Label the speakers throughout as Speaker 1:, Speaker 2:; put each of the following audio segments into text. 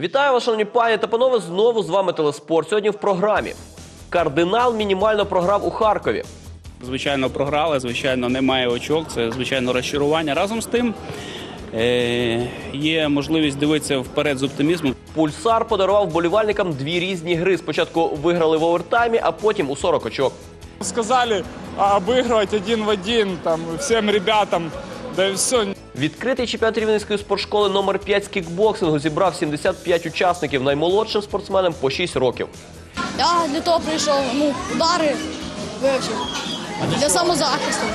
Speaker 1: Вітаю вас, шановні пані та панове. Знову з вами телеспорт. Сьогодні в програмі. Кардинал мінімально програв у Харкові.
Speaker 2: Звичайно, програли, звичайно, немає очок. Це звичайно розчарування. Разом з тим е- є можливість дивитися вперед з оптимізмом.
Speaker 1: Пульсар подарував вболівальникам дві різні гри. Спочатку виграли в овертаймі, а потім у 40 очок.
Speaker 3: Сказали а, обыгрывать один в один там всем ребятам, да и все.
Speaker 1: Відкритий чемпіонат Рівненської спортшколи номер 5 з кікбоксингу зібрав 75 учасників, наймолодшим спортсменам по 6 років.
Speaker 4: Я для того прийшов, ну, удари вивчив. Для самозахисту.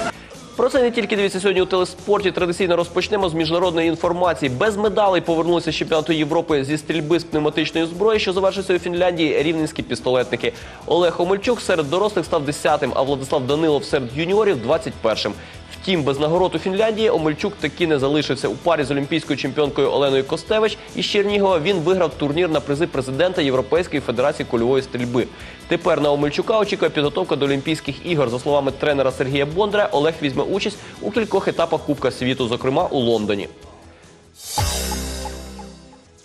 Speaker 1: Про це не тільки дивіться сьогодні у телеспорті. Традиційно розпочнемо з міжнародної інформації. Без медалей повернулися з чемпіонату Європи зі стрільби з пневматичної зброї, що завершився у Фінляндії. Рівненські пістолетники. Олег Омельчук серед дорослих став 10-тим, а Владислав Данилов серед юніорів 21-м. Втім, без нагород у Фінляндії Омельчук таки не залишився у парі з олімпійською чемпіонкою Оленою Костевич із Чернігова. Він виграв турнір на призи президента Європейської федерації кульової стрільби. Тепер на Омельчука очікує підготовка до Олімпійських ігор. За словами тренера Сергія Бондаря, Олег візьме участь у кількох етапах Кубка світу, зокрема у Лондоні.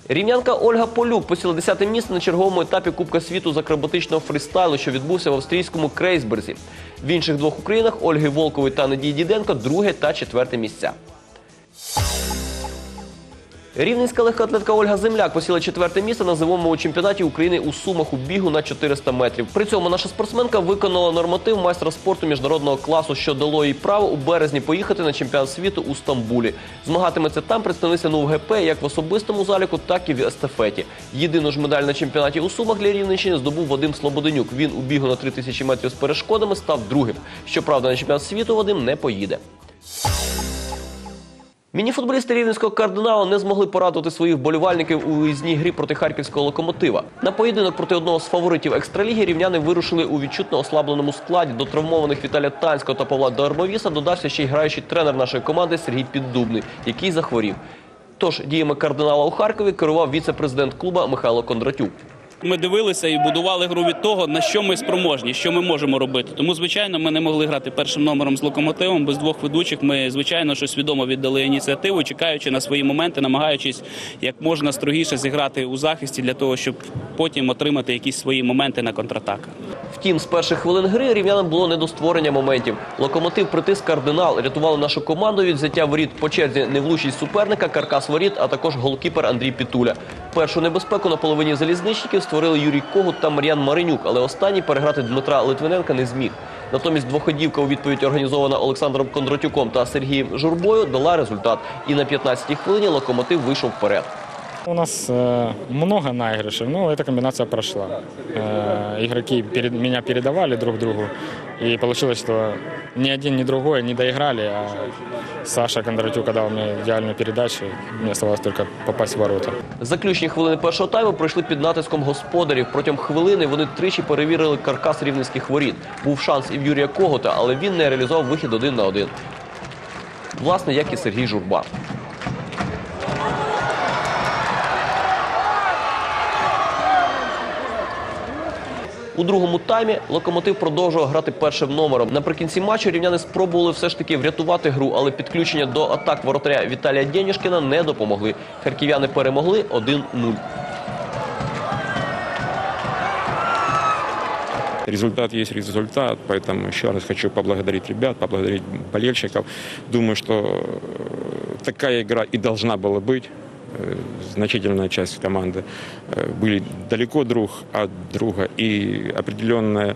Speaker 1: Рівнянка Ольга Полюк посіла 10 місце на черговому етапі Кубка світу з акробатичного фристайлу, що відбувся в австрійському Крейсберзі. В інших двох Українах Ольги Волкової та Надії Діденко друге та четверте місця. Рівненська легкоатлетка Ольга Земляк посіла четверте місце на зимовому чемпіонаті України у Сумах у бігу на 400 метрів. При цьому наша спортсменка виконала норматив майстра спорту міжнародного класу, що дало їй право у березні поїхати на чемпіонат світу у Стамбулі. Змагатиметься там представниця НУВГП як в особистому заліку, так і в естафеті. Єдину ж медаль на чемпіонаті у Сумах для Рівненщини здобув Вадим Слободенюк. Він у бігу на 3000 метрів з перешкодами став другим. Щоправда, на чемпіонат світу Вадим не поїде. Мініфутболісти рівненського кардиналу не змогли порадувати своїх вболівальників у виїзній грі проти харківського локомотива. На поєдинок проти одного з фаворитів екстраліги рівняни вирушили у відчутно ослабленому складі. До травмованих Віталія Танського та Павла Дармовіса додався ще й граючий тренер нашої команди Сергій Піддубний, який захворів. Тож діями кардинала у Харкові керував віце-президент клуба Михайло Кондратюк.
Speaker 2: Ми дивилися і будували гру від того, на що ми спроможні, що ми можемо робити. Тому, звичайно, ми не могли грати першим номером з локомотивом без двох ведучих. Ми, звичайно, що свідомо віддали ініціативу, чекаючи на свої моменти, намагаючись як можна строгіше зіграти у захисті для того, щоб потім отримати якісь свої моменти на контратаках.
Speaker 1: Втім, з перших хвилин гри рівнянам було не до створення моментів. Локомотив притис кардинал, рятували нашу команду від взяття воріт по черзі невлучність суперника, каркас воріт, а також голкіпер Андрій Пітуля. Першу небезпеку на половині залізничників створили Юрій Когут та Мар'ян Маринюк, але останній переграти Дмитра Литвиненка не зміг. Натомість двоходівка у відповідь організована Олександром Кондратюком та Сергієм Журбою дала результат. І на 15-й хвилині локомотив вийшов вперед.
Speaker 3: У нас э, много наигрышей, но эта комбинация прошла. Э, игроки перед, меня передавали друг другу, и получилось, что ни один, ни другой не доиграли, а Саша Кондратюк дал мне идеальную передачу, мне оставалось только попасть в ворота.
Speaker 1: Заключні хвилини першого тайму пройшли під натиском господарів. Протягом хвилини вони тричі перевірили каркас рівненських воріт. Був шанс і в Юрія Когота, але він не реалізував вихід один на один. Власне, як і Сергій Журба. У другому таймі локомотив продовжував грати першим номером. Наприкінці матчу рівняни спробували все ж таки врятувати гру, але підключення до атак воротаря Віталія Дєнішкіна не допомогли. Харків'яни перемогли 1-0.
Speaker 5: Результат есть результат, поэтому еще раз хочу поблагодарить ребят, поблагодарить болельщиков. Думаю, что э, такая игра и должна была быть. Э, Значительная часть команды э, были далеко друг от друга, и определенная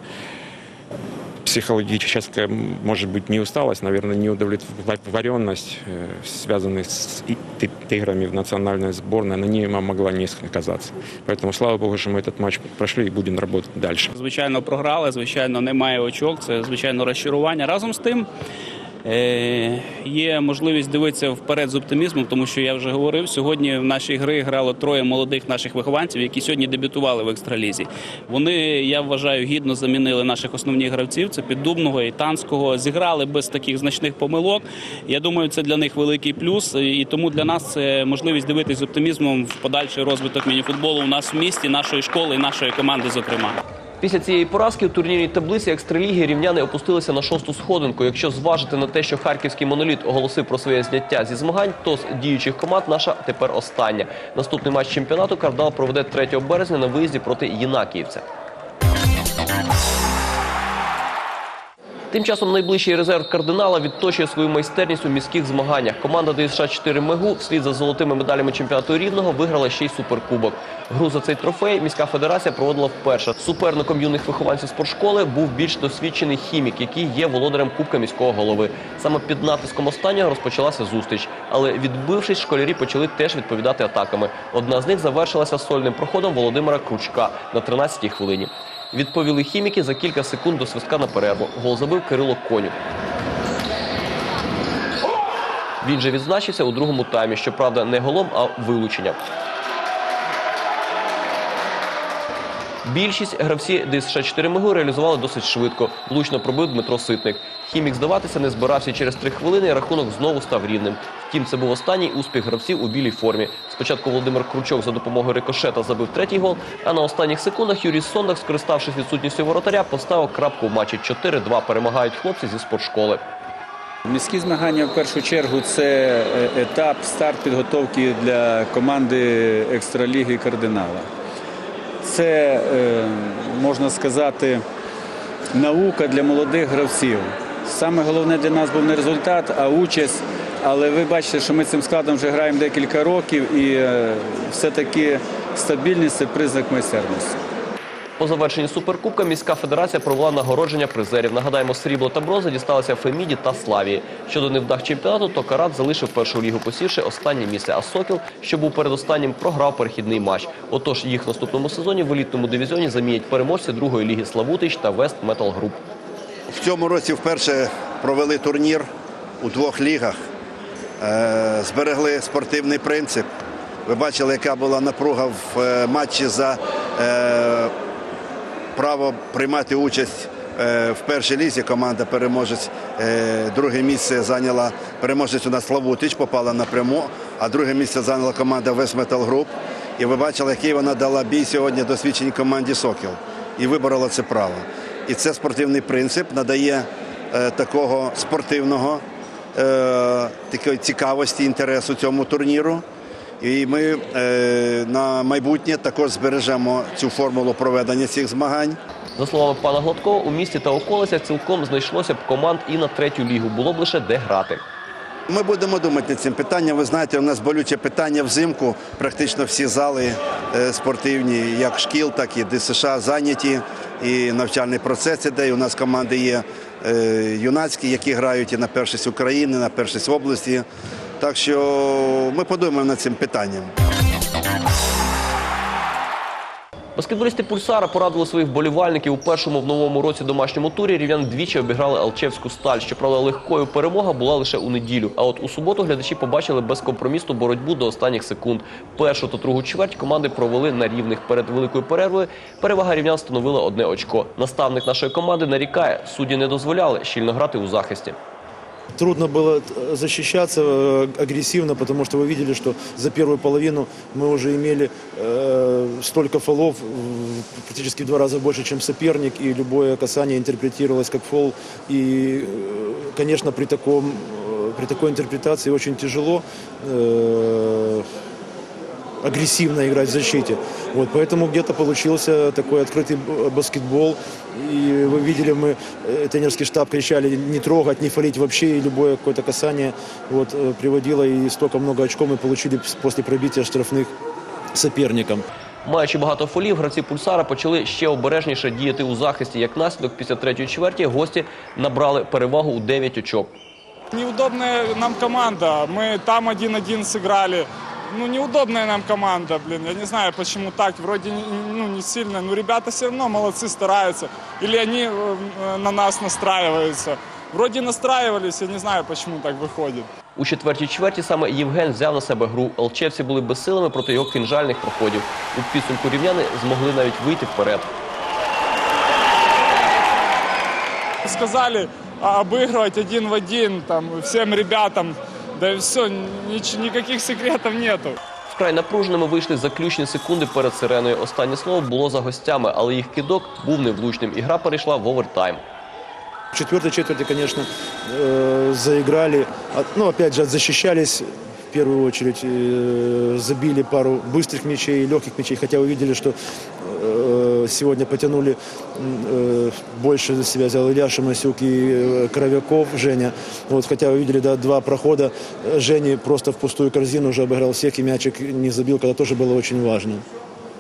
Speaker 5: психологическая, может быть, не усталость, наверное, неудовлетворенность, э, связанная с и- т- играми в национальной сборной, на ней могла не сказаться. Поэтому, слава богу, что мы этот матч прошли и будем работать дальше.
Speaker 2: Звичайно, програли, звичайно, немає очок. Це звичайно розчарування. Разом з тим. е, Є можливість дивитися вперед з оптимізмом, тому що я вже говорив, сьогодні в нашій гри грало троє молодих наших вихованців, які сьогодні дебютували в екстралізі. Вони, я вважаю, гідно замінили наших основних гравців. Це Піддубного і Танського. Зіграли без таких значних помилок. Я думаю, це для них великий плюс. І тому для нас це можливість дивитися з оптимізмом в подальший розвиток мініфутболу у нас в місті, нашої школи і нашої команди, зокрема.
Speaker 1: Після цієї поразки у турнірній таблиці екстраліги рівняни опустилися на шосту сходинку. Якщо зважити на те, що харківський моноліт оголосив про своє зняття зі змагань, то з діючих команд наша тепер остання. Наступний матч чемпіонату Кардал проведе 3 березня на виїзді проти Єнакіївця. Тим часом найближчий резерв кардинала відточує свою майстерність у міських змаганнях. Команда ДСШ 4 Мегу вслід за золотими медалями чемпіонату рівного виграла ще й суперкубок. Гру за цей трофей міська федерація проводила вперше. Суперником юних вихованців спортшколи був більш досвідчений хімік, який є володарем кубка міського голови. Саме під натиском останнього розпочалася зустріч. Але відбившись, школярі почали теж відповідати атаками. Одна з них завершилася сольним проходом Володимира Кручка на 13-й хвилині. Відповіли хіміки за кілька секунд до свистка на перерву. Гол забив Кирило Конюк. Він же відзначився у другому таймі, щоправда, не голом, а вилученням. Більшість гравці ДСШ 4 Мигу реалізували досить швидко. Влучно пробив Дмитро Ситник. Хімік здаватися не збирався через три хвилини. Рахунок знову став рівним. Втім, це був останній успіх гравців у білій формі. Спочатку Володимир Кручок за допомогою рикошета забив третій гол, а на останніх секундах Юрій Сондак, скориставшись відсутністю воротаря, поставив крапку в матчі 4-2. Перемагають хлопці зі спортшколи.
Speaker 6: Міські змагання в першу чергу це е, етап, старт підготовки для команди екстраліги кардинала. Це, е, можна сказати, наука для молодих гравців. Саме головне для нас був не результат, а участь. Але ви бачите, що ми цим складом вже граємо декілька років, і е, все-таки стабільність це признак майстерності.
Speaker 1: По завершенні суперкубка міська федерація провела нагородження призерів. Нагадаємо, срібло та бронза дісталися Феміді та Славії. Щодо невдах чемпіонату, то Карат залишив першу лігу, посівши останнє місце. А Сокіл, що був передостаннім, програв перехідний матч. Отож, їх в наступному сезоні в елітному дивізіоні замінять переможці другої ліги Славутич та Вест Метал Груп.
Speaker 7: В цьому році вперше провели турнір у двох лігах, Е, зберегли спортивний принцип. Ви бачили, яка була напруга в е, матчі за е, право приймати участь в першій лізі. Команда переможець. Друге місце зайняла переможець у нас Славутич, попала напряму, а друге місце зайняла команда Вес Метал Груп. І ви бачили, який вона дала бій сьогодні досвідченій команді Сокіл. І виборола це право. І це спортивний принцип надає е, такого спортивного е, такої цікавості, інтересу цьому турніру. І ми е, на майбутнє також збережемо цю формулу проведення цих змагань.
Speaker 1: За словами пана Гладкова, у місті та околицях цілком знайшлося б команд і на третю лігу. Було б лише де грати.
Speaker 7: Ми будемо думати над цим питанням. Ви знаєте, у нас болюче питання взимку. Практично всі зали спортивні, як шкіл, так і ДСШ зайняті. І навчальний процес іде. У нас команди є е, юнацькі, які грають і на першість України, на першість області. Так що ми подумаємо над цим питанням.
Speaker 1: Баскетболісти Пульсара порадили своїх вболівальників у першому в новому році домашньому турі. Рівнян двічі обіграли Алчевську сталь. Щоправда, легкою перемога була лише у неділю. А от у суботу глядачі побачили безкомпромісну боротьбу до останніх секунд. Першу та другу чверть команди провели на рівних. Перед великою перервою перевага рівнян становила одне очко. Наставник нашої команди нарікає, судді не дозволяли щільно грати у захисті.
Speaker 8: Трудно было э, защищаться э, агрессивно, потому что вы видели, что за первую половину мы уже имели э, столько фолов, э, практически в два раза больше, чем соперник, и любое касание интерпретировалось как фол. И, э, конечно, при, таком, э, при такой интерпретации очень тяжело э, агрессивно играть в защите. Вот, поэтому где-то получился такой открытый б- баскетбол. И вы видели, мы, э, тренерский штаб кричали не трогать, не фалить вообще, и любое какое-то касание вот, э, приводило и столько много очков мы получили п- после пробития штрафных соперникам.
Speaker 1: Маючи багато фолів, гравці пульсара почали ще обережніше діяти у захисті. Як наслідок, після третьої чверті гості набрали перевагу у 9 очок.
Speaker 9: Неудобная нам команда. Мы там один-один сыграли. Ну, неудобная нам команда, блин. Я не знаю, почему так. Вроде не- ну, не сильно. Но ребята все равно молодцы, стараются. Или они э, э, на нас настраиваются. Вроде настраивались, я не знаю, почему так выходит.
Speaker 1: У четвертій чверті саме Євген взяв на себе гру. Алчевці були безсилими проти його кінжальних проходів. У підсумку рівняни змогли навіть вийти вперед.
Speaker 9: Сказали а, обыгрывать один в один там, всем ребятам. Да и все, никаких секретов нету.
Speaker 1: Вкрай напруженими вийшли заключні секунди перед сиреною. Останнє слово було за гостями, але їх кидок був невлучним. І гра перейшла в овертайм.
Speaker 8: В четвертой четверти, конечно, э, заиграли. От- Ну, опять же, защищались в первую очередь. э, Забили пару быстрых мячей, легких мячей. Хотя увидели, что э, сегодня потянули м, э, больше за себя взял Илья Шамасюк и э, Кровяков, Женя. Вот, хотя увидели да, два прохода. Э, Жени просто в пустую корзину уже обыграл всех и мячик не забил, когда тоже было очень важно.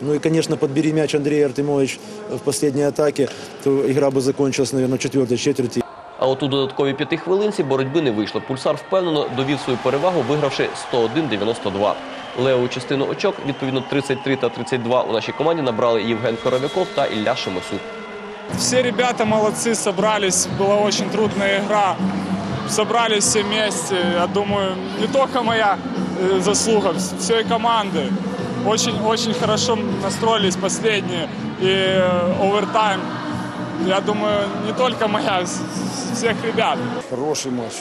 Speaker 8: Ну и, конечно, подбери мяч Андрей Артемович в последней атаке, то игра бы закончилась, наверное, в четвертой четверти.
Speaker 1: А от у додатковій п'яти хвилинці боротьби не вийшло. Пульсар впевнено довів свою перевагу, вигравши 101-92. Леву частину очок, відповідно 33 та 32 у нашій команді набрали Євген Коров'яков та Ілля Шемосук.
Speaker 9: Все ребята молодцы, собрались, была очень трудная игра. Собрались все вместе, я думаю, не только моя э, заслуга, вс- всей команды. Очень-очень хорошо настроились последние. И э, овертайм, я думаю, не только моя, с- с- всех ребят.
Speaker 10: Хороший матч.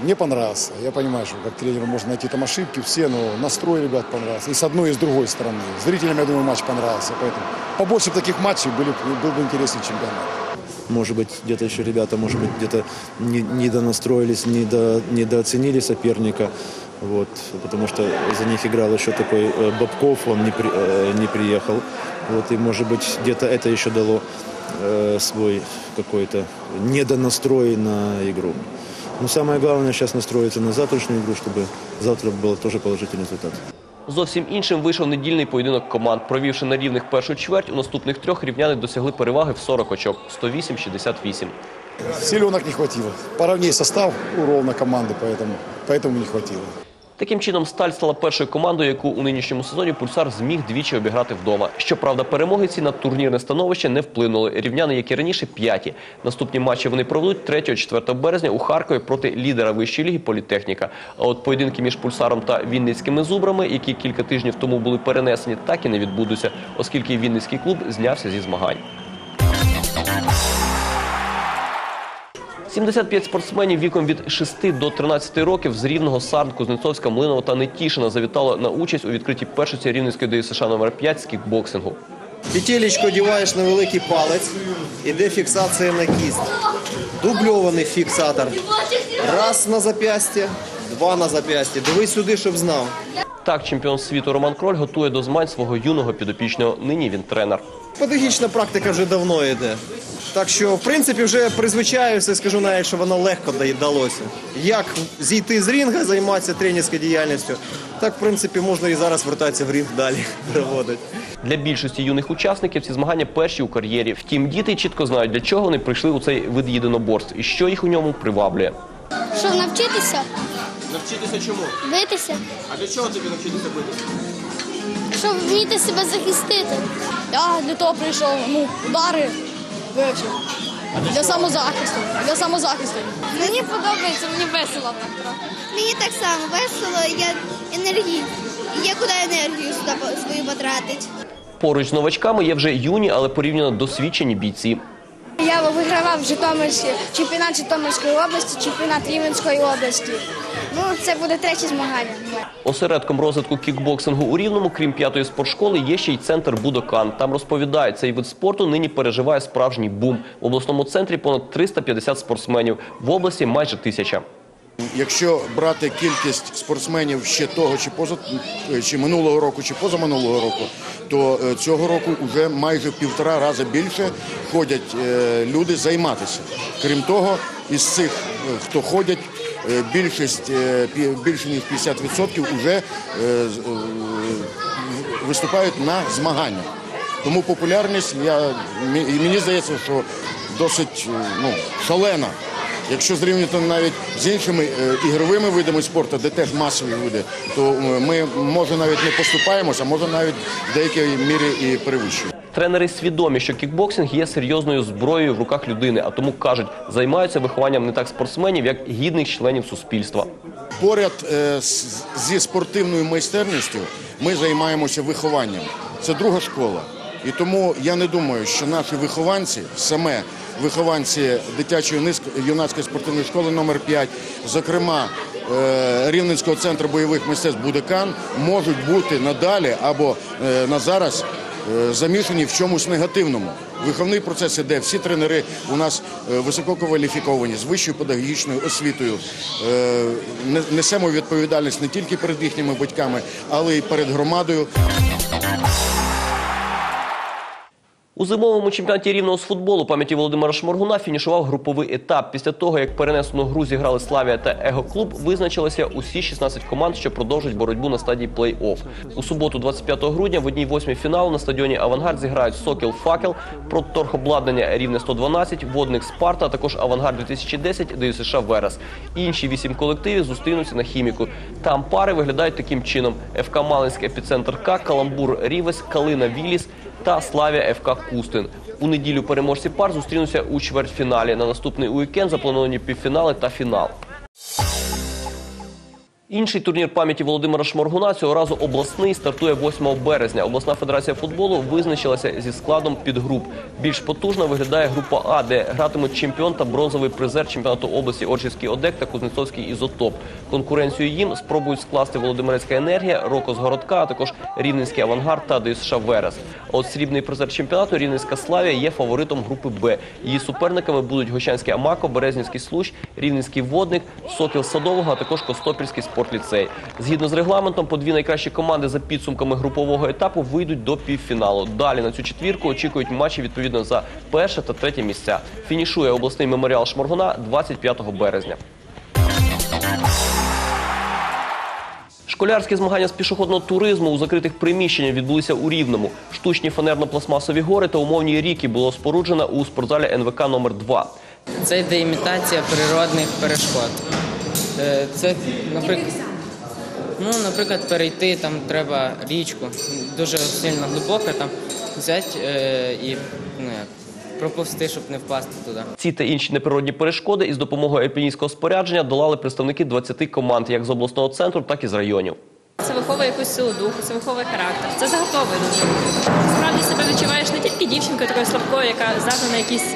Speaker 10: Мне понравился. Я понимаю, что как тренеру можно найти там ошибки, все, но настрой ребят понравился. И с одной, и с другой стороны. Зрителям, я думаю, матч понравился. Поэтому побольше таких матчей были, был бы интереснее чемпионат.
Speaker 8: Может быть, где-то еще ребята, может быть, где-то не, недонастроились, недо, недооценили соперника. Вот, потому что за них играл еще такой э, Бабков, он не, при- э, не приехал. Вот, и, может быть, где-то это еще дало э, свой какой-то недонастрой на игру. Но самое главное сейчас настроиться на завтрашнюю игру, чтобы завтра был тоже положительный результат.
Speaker 1: Зовсім іншим вийшов недільний поєдинок команд. Провівши на рівних першу чверть, у наступних трьох рівняни досягли переваги в 40 очок – 108-68.
Speaker 10: Силенок не хватило. Поровнее состав у ровно команды, поэтому, поэтому не хватило.
Speaker 1: Таким чином, Сталь стала першою командою, яку у нинішньому сезоні Пульсар зміг двічі обіграти вдома. Щоправда, перемоги ці на турнірне становище не вплинули. Рівняни, як і раніше, п'яті. Наступні матчі вони проведуть 3-4 березня у Харкові проти лідера вищої ліги Політехніка. А от поєдинки між Пульсаром та Вінницькими зубрами, які кілька тижнів тому були перенесені, так і не відбудуться, оскільки Вінницький клуб знявся зі змагань. 75 спортсменів віком від 6 до 13 років з Рівного, Сарн, Кузнецовська, Млинова та Нетішина завітало на участь у відкритій першості Рівненської ДЮСШ номер 5 з кікбоксингу.
Speaker 11: Петелечку одіваєш на великий палець, іде фіксація на кість. Дубльований фіксатор. Раз на зап'ястя, два на зап'ястя. Дивись сюди, щоб знав.
Speaker 1: Так, чемпіон світу Роман Кроль готує до змагань свого юного підопічного. Нині він тренер.
Speaker 11: Педагогічна практика вже давно йде. Так що, в принципі, вже призвичаюся, скажу навіть, що воно легко да- далося. Як зійти з рінга, займатися тренерською діяльністю, так, в принципі, можна і зараз вертатися в рінг далі проводити.
Speaker 1: Для більшості юних учасників ці змагання перші у кар'єрі. Втім, діти чітко знають, для чого вони прийшли у цей вид єдиноборств і що їх у ньому приваблює.
Speaker 12: Що навчитися
Speaker 1: Навчитися чому?
Speaker 12: битися,
Speaker 1: А для чого тобі навчитися битися?
Speaker 12: щоб вміти себе захистити.
Speaker 4: Я для того прийшов, ну, удари вивчив. Для самозахисту. Для самозахисту.
Speaker 12: Мені подобається, мені весело так трохи. Мені так само весело, я енергії. Є куди енергію сюди свою потратити.
Speaker 1: Поруч з новачками є вже юні, але порівняно досвідчені бійці.
Speaker 12: Я вигравав в Житомирській чемпіонат Житомирської області, чемпіонат Рівненської області. Ну, це буде третє змагання.
Speaker 1: Осередком розвитку кікбоксингу у Рівному, крім п'ятої спортшколи, є ще й центр Будокан. Там розповідають, цей вид спорту нині переживає справжній бум. В обласному центрі понад 350 спортсменів, в області майже тисяча.
Speaker 10: Якщо брати кількість спортсменів ще того чи поза чи минулого року, чи позаминулого року, то е, цього року вже майже в півтора рази більше ходять е, люди займатися. Крім того, із цих, е, хто ходять, більшість е, більше ніж 50% вже е, е, виступають на змаганнях. Тому популярність я і мені здається, що досить е, ну, шалена. Якщо зрівняти навіть з іншими е, ігровими видами спорту, де теж масові види, то е, ми може навіть не поступаємося, може навіть в деякій мірі і перевищуємо.
Speaker 1: Тренери свідомі, що кікбоксинг є серйозною зброєю в руках людини, а тому кажуть, займаються вихованням не так спортсменів, як гідних членів суспільства.
Speaker 10: Поряд е, зі спортивною майстерністю ми займаємося вихованням. Це друга школа. І тому я не думаю, що наші вихованці, саме вихованці дитячої юнацької спортивної школи номер 5 зокрема е, Рівненського центру бойових мистецтв Будекан можуть бути надалі або е, на зараз замішані в чомусь негативному. Виховний процес іде. Всі тренери у нас е, висококваліфіковані, з вищою педагогічною освітою. Е, не- Несемо відповідальність не тільки перед їхніми батьками, але й перед громадою.
Speaker 1: У зимовому чемпіонаті рівного з футболу пам'яті Володимира Шморгуна фінішував груповий етап. Після того, як перенесену гру зіграли Славія та Его-клуб, визначилися усі 16 команд, що продовжать боротьбу на стадії плей-офф. У суботу, 25 грудня, в одній восьмій фіналу на стадіоні Авангард зіграють Сокіл Факел, Продторгобладнання Рівне 112, Водник Спарта, а також Авангард 2010, ДЮСШ Верес. Інші вісім колективів зустрінуться на хіміку. Там пари виглядають таким чином: ФК Малинськ Епіцентр К, Каламбур Рівес, Калина Віліс та Славія ФК Кустин. У неділю переможці пар зустрінуться у чвертьфіналі. На наступний уікенд заплановані півфінали та фінал. Інший турнір пам'яті Володимира Шморгуна цього разу обласний стартує 8 березня. Обласна федерація футболу визначилася зі складом підгруп. Більш потужно виглядає група А, де гратимуть чемпіон та бронзовий призер чемпіонату області Оржівський ОДЕК та Кузнецовський Ізотоп. Конкуренцію їм спробують скласти Володимирецька енергія, Роко Городка, а також Рівненський авангард та ДСШ Верес. От срібний призер чемпіонату Рівненська Славія є фаворитом групи Б. Її суперниками будуть Гощанський Амако, Березнівський Случ, Рівненський Водник, Сокіл Садового, а також Костопільський спортліцей. Згідно з регламентом, по дві найкращі команди за підсумками групового етапу вийдуть до півфіналу. Далі на цю четвірку очікують матчі відповідно за перше та третє місця. Фінішує обласний меморіал Шморгуна 25 березня. Школярські змагання з пішохідного туризму у закритих приміщеннях відбулися у Рівному. Штучні фанерно-пластмасові гори та умовні ріки було споруджено у спортзалі НВК номер 2
Speaker 13: Це йде імітація природних перешкод. Е, Це, наприклад, ну, наприклад, перейти там треба річку, дуже сильно глибока, там взяти е, і ну, як, проповсти, щоб не впасти туди.
Speaker 1: Ці та інші неприродні перешкоди із допомогою альпіністського спорядження долали представники 20 команд, як з обласного центру, так і з районів.
Speaker 14: Це виховує якусь силу духу, це виховує характер. Це заготовує дуже. Справді себе тільки дівчинкою такою слабкою, яка здатна на якісь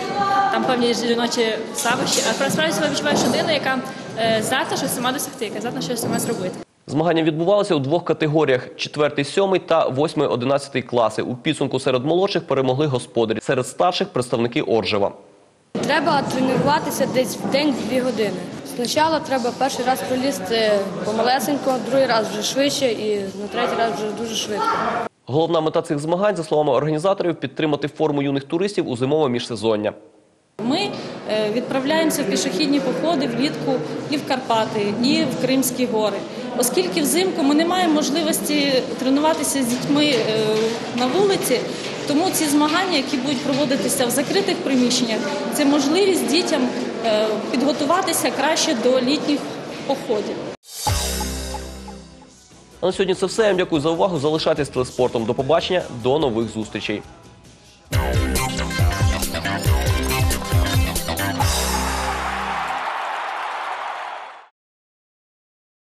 Speaker 14: там певні жіночі слабощі, а насправді себе відчуваєш людиною, яка е, здатна щось сама досягти, яка здатна щось сама зробити.
Speaker 1: Змагання відбувалися у двох категоріях: 4, 7 та 8, 11 класи. У підсумку серед молодших перемогли господарі, серед старших представники Оржева.
Speaker 4: Треба тренуватися десь в день дві години. Спочатку треба перший раз пролізти помалесенько, другий раз вже швидше і на третій раз вже дуже швидко.
Speaker 1: Головна мета цих змагань, за словами організаторів, підтримати форму юних туристів у зимове міжсезоння.
Speaker 15: Ми е, відправляємося в пішохідні походи влітку і в Карпати, і в Кримські гори. Оскільки взимку ми не маємо можливості тренуватися з дітьми е, на вулиці, тому ці змагання, які будуть проводитися в закритих приміщеннях, це можливість дітям е, підготуватися краще до літніх походів.
Speaker 1: А на сьогодні це все. Я вам дякую за увагу. Залишайтесь телеспортом. До побачення, до нових зустрічей.